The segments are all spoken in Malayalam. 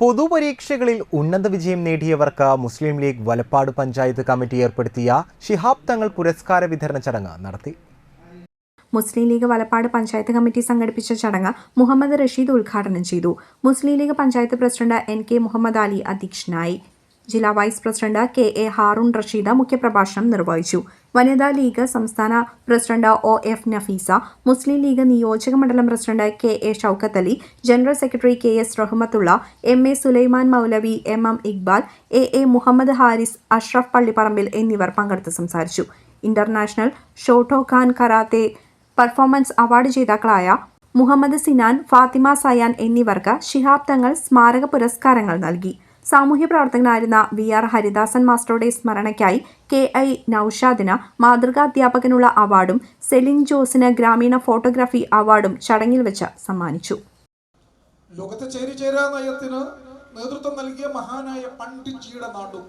പൊതുപരീക്ഷകളിൽ ഉന്നത വിജയം നേടിയവർക്ക് മുസ്ലിം ലീഗ് വലപ്പാട് പഞ്ചായത്ത് കമ്മിറ്റി ഏർപ്പെടുത്തിയ ഷിഹാബ് തങ്ങൾ പുരസ്കാര വിതരണ ചടങ്ങ് നടത്തി. മുസ്ലിം ലീഗ് വലപ്പാട് പഞ്ചായത്ത് കമ്മിറ്റി സംഘടിപ്പിച്ച ചടങ്ങ് മുഹമ്മദ് റഷീദ് ഉദ്ഘാടനം ചെയ്തു. Muslim League panchayat president N K Muhammad Ali അധ്യക്ഷനായി. ജില്ലാ vice president K A Haroon Rasheeda മുഖ്യപ്രഭാഷണം നിർവഹിച്ചു. വനിതാ ലീഗ് സംസ്ഥാന president O F Nafeesa Muslim League നിയോജക മണ്ഡലം president K A Shoukath Ali general secretary K S Rahmathulla M A Sulaiman Moulavi M M Iqbal A A Muhammad Haris Ashraf Pallipparambil എന്നിവർ പങ്കെടുത്ത് സംസാരിച്ചു. International Shotokan karate performance award ജേതാക്കളായ മുഹമ്മദ് സിനാൻ ഫാത്തിമ സയാൻ എന്നിവർക്ക് ശിഹാബ് തങ്ങൾ സ്മാരക പുരസ്കാരങ്ങൾ നൽകി. സാമൂഹ്യ പ്രവർത്തകനായിരുന്ന വി ആർ ഹരിദാസൻ മാസ്റ്ററുടെ സ്മരണയ്ക്കായി കെ ഐ നൌഷാദിന് മാതൃകാ അധ്യാപകനുള്ള അവാർഡും സെലിൻ ജോസിന് ഗ്രാമീണ ഫോട്ടോഗ്രാഫി അവാർഡും ചടങ്ങിൽ വെച്ച് സമ്മാനിച്ചു. ലോകത്തെ ചേരിചേരാ നയത്തിന് നേതൃത്വം നൽകിയ മഹാനായ പണ്ഡിറ്റ്ജിയുടെ നാടും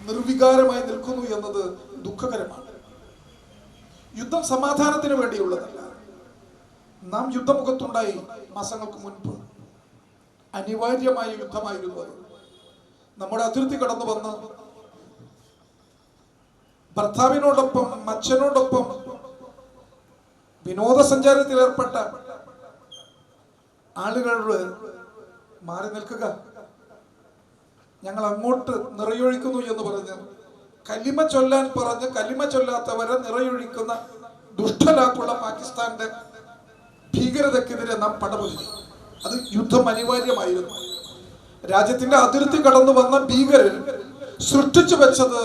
നിർവികാരമായി നിൽക്കുന്നു എന്നത് ദുഃഖകരമാണ്. യുദ്ധം സമാധാനത്തിന് വേണ്ടിയുള്ളതല്ല. നാം യുദ്ധമുഖത്തുണ്ടായി മാസങ്ങൾക്ക് മുൻപ് അനിവാര്യമായ യുദ്ധമായിരുന്നു അത്. നമ്മുടെ അതിർത്തി കടന്നു വന്ന് ഭർത്താവിനോടൊപ്പം മച്ചനോടൊപ്പം വിനോദസഞ്ചാരത്തിൽ ഏർപ്പെട്ട ആളുകളോട് മാറി നിൽക്കുക. ഞങ്ങൾ അങ്ങോട്ട് നിറയൊഴിക്കുന്നു എന്ന് പറഞ്ഞ് കലിമ ചൊല്ലാൻ പറഞ്ഞ് കലിമ ചൊല്ലാത്തവരെ നിറയൊഴിക്കുന്ന ദുഷ്ടലാക്കുള്ള പാകിസ്ഥാന്റെ ഭീകരതക്കെതിരെ നാം പടപൊരുതി അത് യുദ്ധം അനിവാര്യമായിരുന്നു. രാജ്യത്തിന്റെ അതിർത്തി കടന്നു വന്ന ഭീകരൻ സൃഷ്ടിച്ചു വെച്ചത്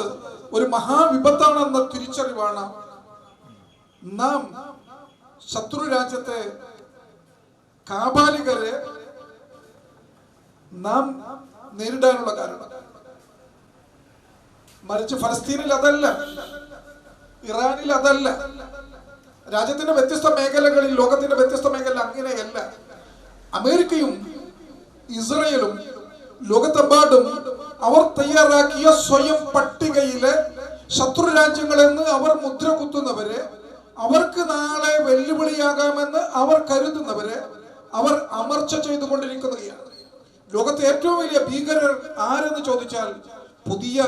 ഒരു മഹാവിപത്താണെന്ന തിരിച്ചറിവാണ്. നാം ശത്രു രാജ്യത്തെ കാബാലികരെ നാം നേരിടാനുള്ള കാരണം. മറിച്ച് ഫലസ്തീനിൽ അതല്ല ഇറാനിൽ അതല്ല. രാജ്യത്തിന്റെ വ്യത്യസ്ത മേഖലകളിൽ ലോകത്തിന്റെ വ്യത്യസ്ത മേഖല അങ്ങനെയല്ല. അമേരിക്കയും ഇസ്രയേലും ലോകത്തെമ്പാടും അവർ തയ്യാറാക്കിയ സ്വയം പട്ടികയിലെ ശത്രു രാജ്യങ്ങളെന്ന് അവർ മുദ്ര കുത്തുന്നവരെ അവർക്ക് നാളെ വെല്ലുവിളിയാകാമെന്ന് അവർ കരുതുന്നവരെ അവർ അമർച്ച ചെയ്തുകൊണ്ടിരിക്കുകയാണ്. ലോകത്തെ ഏറ്റവും വലിയ ഭീകരർ ആരെന്ന് ചോദിച്ചാൽ പുതിയ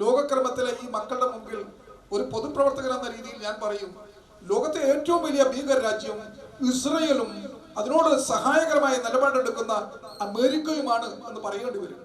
ലോകക്രമത്തിലെ ഈ മക്കളുടെ മുമ്പിൽ ഒരു പൊതുപ്രവർത്തകൻ എന്ന രീതിയിൽ ഞാൻ പറയും ലോകത്തെ ഏറ്റവും വലിയ ഭീകര രാജ്യം ഇസ്രയേലും അതിനോട് സഹായകരമായ നിലപാടെടുക്കുന്ന അമേരിക്കയുമാണ് എന്ന് പറയേണ്ടി വരും.